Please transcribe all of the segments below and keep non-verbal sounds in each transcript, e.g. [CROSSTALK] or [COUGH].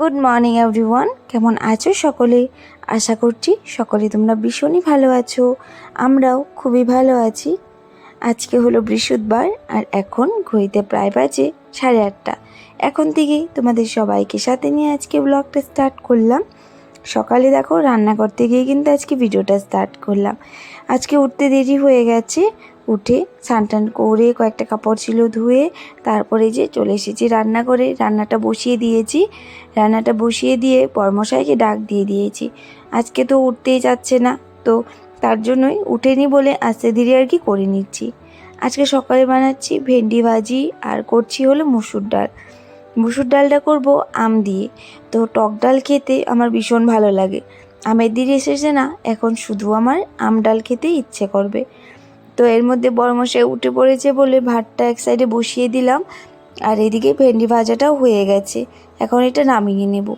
Good morning everyone কেমন আছো সকলে? আশা করছি সকলে তোমরা ভীষণই ভালো আছো। আমরাও খুবই ভালো আছি। আজকে হলো বৃহস্পতিবার আর এখন ঘড়িতে প্রায় বাজে সাড়ে আটটা। এখন থেকেই তোমাদের সবাইকে সাথে নিয়ে আজকে ব্লগটা স্টার্ট করলাম। সকালে দেখো রান্না করতে গিয়ে কিন্তু আজকে ভিডিওটা স্টার্ট করলাম। আজকে উঠতে দেরি হয়ে গেছে উঠে স্নান টান করে কয়েকটা কাপড় ছিল ধুয়ে তারপরে যে চলে এসেছি রান্না করে রান্নাটা বসিয়ে দিয়েছি। রান্নাটা বসিয়ে দিয়ে পরমশাইকে ডাক দিয়ে দিয়েছি। আজকে তো উঠতেই যাচ্ছে না, তো তার জন্যই উঠেনি বলে আস্তে ধীরে আর কি করে নিচ্ছি। আজকে সকালে বানাচ্ছি ভেন্ডি ভাজি আর করছি হলো মুসুর ডাল। মুসুর ডালটা করব আম দিয়ে। তো টক ডাল খেতে আমার ভীষণ ভালো লাগে। আমের দিন এসেছে না, এখন শুধু আমার আম ডাল খেতে ইচ্ছে করবে। তো এর মধ্যে বড়মশাই উঠে পড়েছে বলে ভাতটা এক সাইডে বসিয়ে দিলাম, আর এদিকে ভেন্ডি ভাজাটাও হয়ে গেছে। এখন এটা নামিয়ে নেব।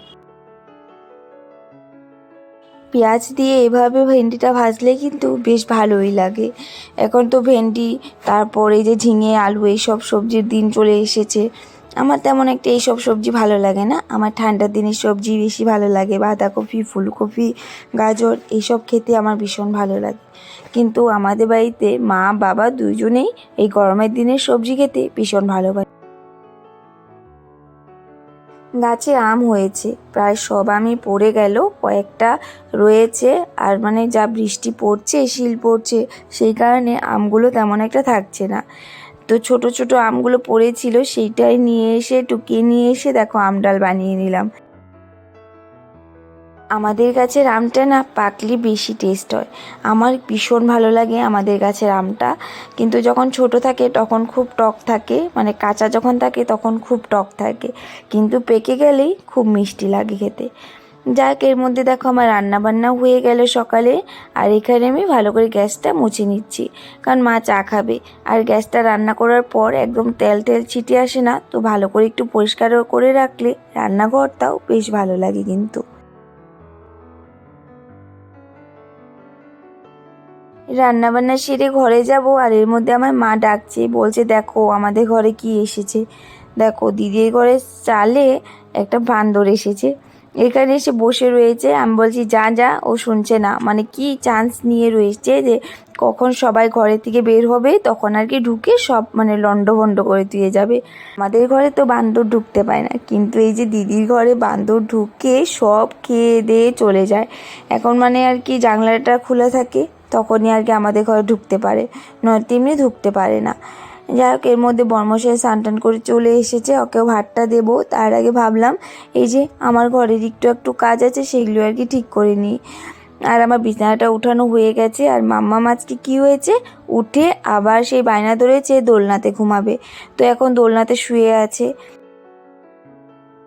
পেঁয়াজ দিয়ে এভাবে ভেন্ডিটা ভাজলে কিন্তু বেশ ভালোই লাগে। এখন তো ভেন্ডি, তারপরে যে ঝিঙে, আলু, এইসব সবজির দিন চলে এসেছে। আমার তেমন একটা এইসব সবজি ভালো লাগে না। আমার ঠান্ডার দিনের সবজি বেশি ভালো লাগে, বাঁধাকপি, ফুলকপি, গাজর, এইসব খেতে আমার ভীষণ ভালো লাগে। কিন্তু আমাদের বাড়িতে মা, বাবা দুজনেই এই গরমের দিনের সবজি খেতে ভীষণ ভালোবাসে। গাছে আম হয়েছে, প্রায় সব আমি পড়ে গেল, কয়েকটা রয়েছে, আর মানে যা বৃষ্টি পড়ছে, শিল পড়ছে, সেই কারণে আমগুলো তেমন একটা থাকছে না। তো ছোট ছোট আমগুলো পড়েছিল, সেইটাই নিয়ে এসে, টুকিয়ে নিয়ে এসে দেখো আমডাল বানিয়ে নিলাম। আমাদের গাছের আমটা না পাকলে বেশি টেস্ট হয়। আমার ভীষণ ভালো লাগে আমাদের গাছের আমটা। কিন্তু যখন ছোট থাকে তখন খুব টক থাকে মানে কাঁচা যখন থাকে তখন খুব টক থাকে। কিন্তু পেকে গেলেই খুব মিষ্টি লাগে খেতে। যাক, এর মধ্যে দেখো আমার রান্না বান্না হয়ে গেল সকালে, আর এখানে আমি ভালো করে গ্যাসটা মুছে নিচ্ছি। কারণ মা চা খাবে, আর গ্যাসটা রান্না করার পর একদম তেল তেল ছিটে আসে না, তো ভালো করে একটু পরিষ্কার করে রাখলে রান্নাঘরটাও বেশ ভালো লাগে কিন্তু। রান্না বান্না সেরে ঘরে যাব, আর এর মধ্যে আমার মা ডাকছে, বলছে, দেখো, আমাদের ঘরে কি এসেছে? দেখো, দিদির ঘরে চালে একটা বান্দর এসেছে। এখানে এসে বসে রয়েছে। আমি বলছি, যা যা। ও শুনছে না। মানে কি চান্স নিয়ে রয়েছে যে কখন সবাই ঘরে থেকে বের হবে, তখন আর কি ঢুকে সব মানে লন্ডভন্ড করে দিয়ে যাবে। আমাদের ঘরে তো বান্দর ঢুকতে পায় না। কিন্তু এই যে দিদির ঘরে বান্দর ঢুকে সব খেয়ে দিয়ে চলে যায়। এখন মানে আর কি জানলাটা খোলা থাকে, তখনই আর কি আমাদের ঘরে ঢুকতে পারে। নয়তো এমনি ঢুকতে পারে না। যাই হোক এর মধ্যে বর্মশাই স্নান করে চলে এসেছে, ওকেও ভাতটা দেব। তার আগে ভাবলাম, এই যে আমার ঘরের একটু একটু কাজ আছে, সেগুলো আর কি ঠিক করে নিই। আর আমার বিছানাটা উঠানো হয়ে গেছে, আর মাম্মা মাছকে কি হয়েছে? উঠে আবার সেই বায়না ধরেছে দোলনাতে ঘুমাবে। তো এখন দোলনাতে শুয়ে আছে।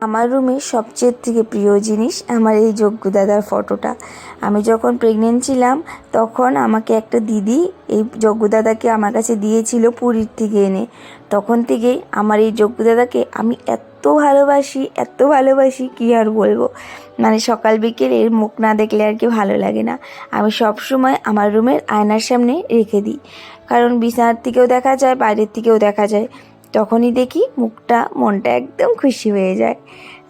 আমার রুমে সবচেয়ে থেকে প্রিয় জিনিস আমার এই যজ্ঞ দাদার ফটোটা আমি যখন প্রেগনেন্ট ছিলাম, তখন আমাকে একটা দিদি এই যজ্ঞ দাদাকে আমার কাছে দিয়েছিল পুরীর থেকে এনে। তখন থেকে আমার এই যজ্ঞ দাদাকে আমি এত ভালোবাসি এত ভালোবাসি, কী আর বলব? মানে সকাল বিকেল এর মুখ না দেখলে আর কি ভালো লাগে না। আমি সব সময় আমার রুমের আয়নার সামনে রেখে দিই। কারণ বিছানার থেকেও দেখা যায়, বাইরের থেকেও দেখা যায়। তখনই দেখি মুখটা, মনটা একদম খুশি হয়ে যায়।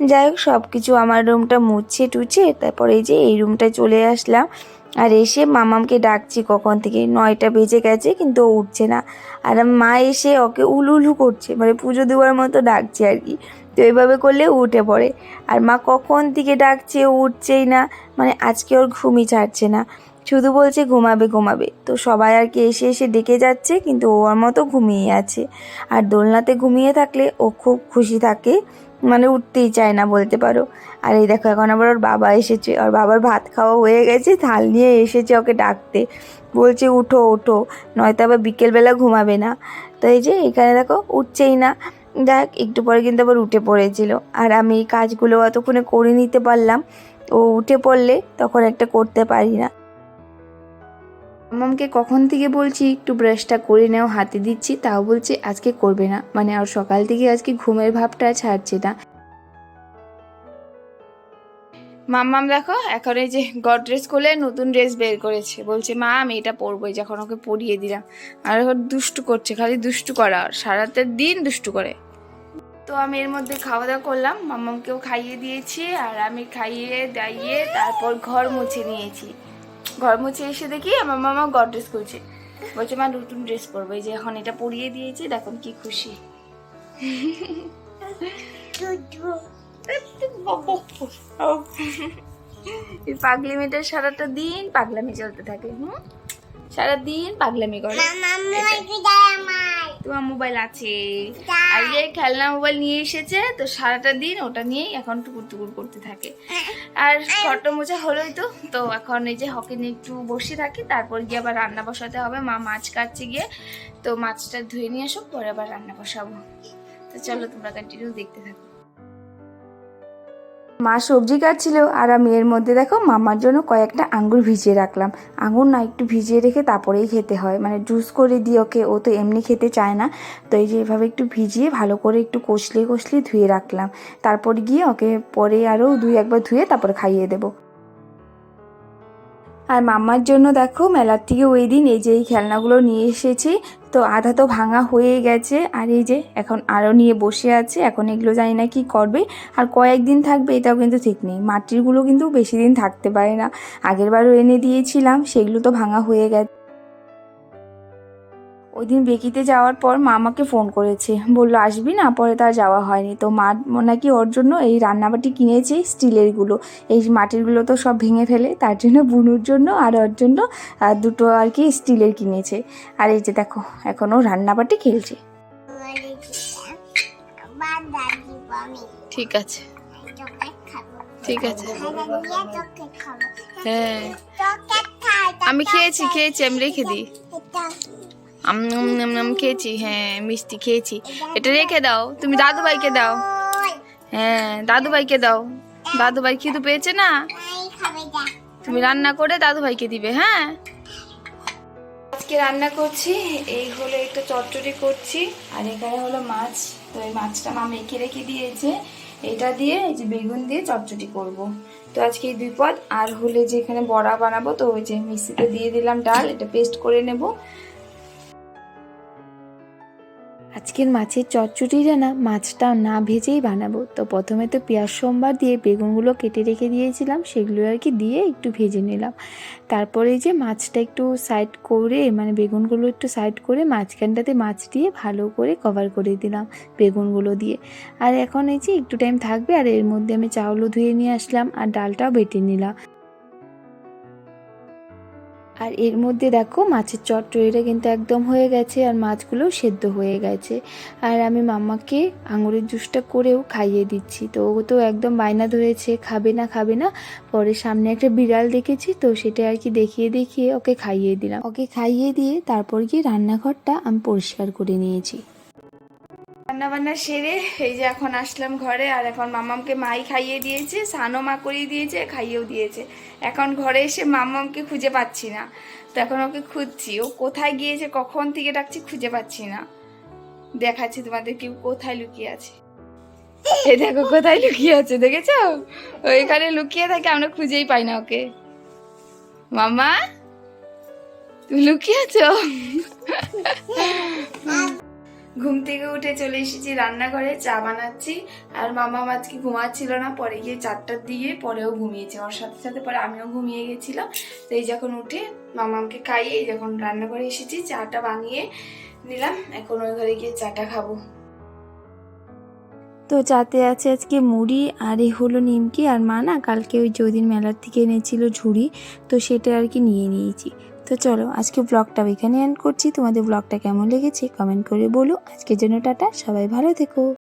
যাই হোক সব কিছু আমার রুমটা মুছে টুছে তারপরে এই যে এই রুমটায় চলে আসলাম। আর এসে মামামকে ডাকছি, কখন থেকে? নয়টা বেজে গেছে, কিন্তু ও উঠছে না। আর মা এসে ওকে উলু উলু করছে মানে পুজো দেওয়ার মতো ডাকছে আর কি। তো এইভাবে করলে উঠে পড়ে। আর মা কখন থেকে ডাকছে, ও উঠছেই না। মানে আজকে ওর ঘুমই ছাড়ছে না। শুধু বলছে ঘুমাবে ঘুমাবে। তো সবাই আর কি এসে এসে ডেকে যাচ্ছে, কিন্তু ও ওর মতো ঘুমিয়ে আছে। আর দোলনাতে ঘুমিয়ে থাকলে ও খুব খুশি থাকে মানে উঠতেই চায় না বলতে পারো। আর এই দেখো, এখন আবার ওর বাবা এসেছে। ওর বাবার ভাত খাওয়া হয়ে গেছে, থাল নিয়ে এসেছে ওকে ডাকতে। বলছে, উঠো উঠো, নয়তো আবার বিকেলবেলা ঘুমাবে না। তো এই যে এখানে দেখো, উঠছেই না। দেখ একটু পরে কিন্তু আবার উঠে পড়েছিল। আর আমি এই কাজগুলো অতক্ষণে করে নিতে পারলাম। ও উঠে পড়লে তখন একটা করতে পারি না। মামকে কখন থেকে বলছি, একটু ব্রাশটা করে নেও, হাতে দিচ্ছি, তাও বলছে আজকে করবে না। মানে আর সকাল থেকে আজকে ঘুমের ভাবটা ছাড়ছে না। মাম্মাম দেখো, এখন এই যে গড ড্রেস খুলে নতুন ড্রেস বের করেছে। বলছে, মা, আমি এটা পরবোই। যখন ওকে পরিয়ে দিলাম। আর এখন দুষ্টু করছে, খালি দুষ্টু করা। সারাটা দিন দুষ্টু করে। তো আমি এর মধ্যে খাওয়া দাওয়া করলাম মাম্মামকেও খাইয়ে দিয়েছি। আর আমি খাইয়ে, দাইয়ে তারপর ঘর মুছে নিয়েছি। ঘর মুছে এসে দেখি আমার মামা গড ড্রেস করছে বলছে মা নতুন ড্রেস পরবো। এই যে এখন এটা পরিয়ে দিয়েছি দেখুন কি খুশি। এই পাগলি মেয়েটার সারাটা দিন পাগলামি চলতে থাকে হুম? সারাদিন পাগলামি করে। তোমার মোবাইল আছে। আর যে খেলনা মোবাইল নিয়ে এসেছে তো সারাটা দিন ওটা নিয়েই এখন টুকুর টুকুর করতে থাকে। আর ফটো মোজা হলোই তো তো এখন এই যে হকে নিয়ে একটু বসে থাকি তারপর গিয়ে আবার রান্না বসাতে হবে। মা মাছ কাটছে গিয়ে তো মাছটা ধুয়ে নিয়ে আসো পরে আবার রান্না বসাবো। তো চলো তোমরা কন্টিনিউ দেখতে থাকো। মা সবজি কাটছিল আর আমি এর মধ্যে দেখো মামার জন্য কয়েকটা আঙ্গুর ভিজিয়ে রাখলাম। আঙুর না একটু ভিজিয়ে রেখে তারপরেই খেতে হয়। মানে জুস করে দিয়ে ওকে, ও তো এমনি খেতে চায় না। তো এই যে এভাবে একটু ভিজিয়ে ভালো করে একটু কষলে কষলে ধুয়ে রাখলাম। তারপর গিয়ে ওকে পরে আরও দুই একবার ধুয়ে তারপর খাইয়ে দেবো। আর মাম্মার জন্য দেখো মেলার থেকে ওই দিন এই যে এই খেলনাগুলো নিয়ে এসেছি। তো আধা তো ভাঙা হয়ে গেছে। আর এই যে এখন আরও নিয়ে বসে আছে। এখন এগুলো জানি না কি করবে। আর কয়েকদিন থাকবে এটাও কিন্তু ঠিক নেই। মাটিরগুলো কিন্তু বেশি দিন থাকতে পারে না। আগেরবারও এনে দিয়েছিলাম, সেগুলো তো ভাঙা হয়ে গেছে। ওই দিন বেকিতে যাওয়ার পর মা আমাকে ফোন করেছে। বলল আসবি না? পরে তার যাওয়া হয়নি। তো মা নাকি ওর জন্য এই রান্নাবাটি কিনেছে স্টিলেরগুলো এই মাটিরগুলো তো সব ভেঙে ফেলে তার জন্য বুনুর জন্য আর ওর জন্য দুটো আর কি স্টিলের কিনেছে। আর এই যে দেখো এখনও রান্নাবাটি খেলছে। ঠিক আছে। ঠিক আছে। হ্যাঁ। আমি খেয়েছি খেয়েছি আমি রেখে দিই। আম খেয়েছি হ্যাঁ মিষ্টি খেয়েছি। এটা রেখে দাও, তুমি দাদু ভাইকে দাও। হ্যাঁ দাদু ভাইকে দাও। দাদু ভাই খিদু পেয়েছে না? তুমি রান্না করে দাদু ভাইকে দিবে হ্যাঁ? আজকে রান্না করছি, এই হলো একটু চচ্চড়ি করছি, আর এখানে হলো মাছ, তো এই মাছটা মা মেখে রেখে দিয়েছে। এটা দিয়ে এই যে বেগুন দিয়ে চটচটি করব। তো আজকে এই দুই পদ, আর হলে যে এখানে বড়া বানাবো, তো ওই যে মিক্সিতে দিয়ে দিলাম ডাল, এটা পেস্ট করে নেব। আজকের মাছের চচ্চড়িটা না মাছটা না ভেজেই বানাবো। তো প্রথমে তো পেঁয়াজ সোমবার দিয়ে বেগুনগুলো কেটে রেখে দিয়েছিলাম, সেগুলো আর কি দিয়ে একটু ভেজে নিলাম। তারপরে যে মাছটা একটু সাইড করে মানে বেগুনগুলো একটু সাইড করে মাঝখানটাতে মাছ দিয়ে ভালো করে কভার করে দিলাম বেগুনগুলো দিয়ে। আর এখন এই যে একটু টাইম থাকবে, আর এর মধ্যে আমি চাউলও ধুয়ে নিয়ে আসলাম, আর ডালটাও বেটে নিলাম। আর এর মধ্যে দেখো মাছের চট্টরিটা কিন্তু একদম হয়ে গেছে আর মাছগুলোও সেদ্ধ হয়ে গেছে। আর আমি মাম্মাকে আঙুরের জুসটা করেও খাইয়ে দিচ্ছি। তো ও তো একদম বায়না ধরেছে, খাবে না খাবে না। পরে সামনে একটা বিড়াল দেখেছি, তো সেটা আর কি দেখিয়ে দেখিয়ে ওকে খাইয়ে দিলাম। ওকে খাইয়ে দিয়ে তারপর গিয়ে রান্নাঘরটা আমি পরিষ্কার করে নিয়েছি। রান্না বান্না সেরে এই যে এখন আসলাম ঘরে আর এখন মামামকে মাই খাইয়ে দিয়েছে স্নানও মা করিয়ে দিয়েছে খাইয়েও দিয়েছে। এখন ঘরে এসে মামামকে খুঁজে পাচ্ছি না। তো এখন ওকে খুঁজছি। ও কোথায় গিয়েছে কখন থেকে ডাকছি খুঁজে পাচ্ছি না। দেখাচ্ছি তোমাদের কেউ কোথায় লুকিয়ে আছে। এই দেখো কোথায় লুকিয়ে আছে দেখেছ? ও এখানে লুকিয়ে থাকে আমরা খুঁজেই পাই না ওকে। মামা তুমি লুকিয়ে আছো? [LAUGHS] [LAUGHS] ঘুম থেকে উঠে চলে এসেছি রান্নাঘরে, চা বানাচ্ছি। আর মামা আজকে ঘুমাচ্ছিল না, পরে গিয়ে চারটার দিকে পরেও ঘুমিয়েছে। ওর সাথে সাথে পরে আমিও ঘুমিয়ে গেছিলাম। তো এই যখন উঠে মামাকে খাইয়ে এই যখন রান্নাঘরে এসেছি, চাটা বানিয়ে নিলাম। এখন ওই ঘরে গিয়ে চাটা খাব। তো চাতে আছে আজকে মুড়ি, আর এই হলো নিমকি, আর মা না কালকে ওই যদিন মেলার থেকে এনেছিল ঝুড়ি, তো সেটা আর কি নিয়ে নিয়েছি। তো চলো, আজকে ব্লগটা এখানে এন্ড করছি। তোমাদের ব্লগটা কেমন লেগেছে কমেন্ট করে বলো। আজকের জন্য টাটা, সবাই ভালো থেকো।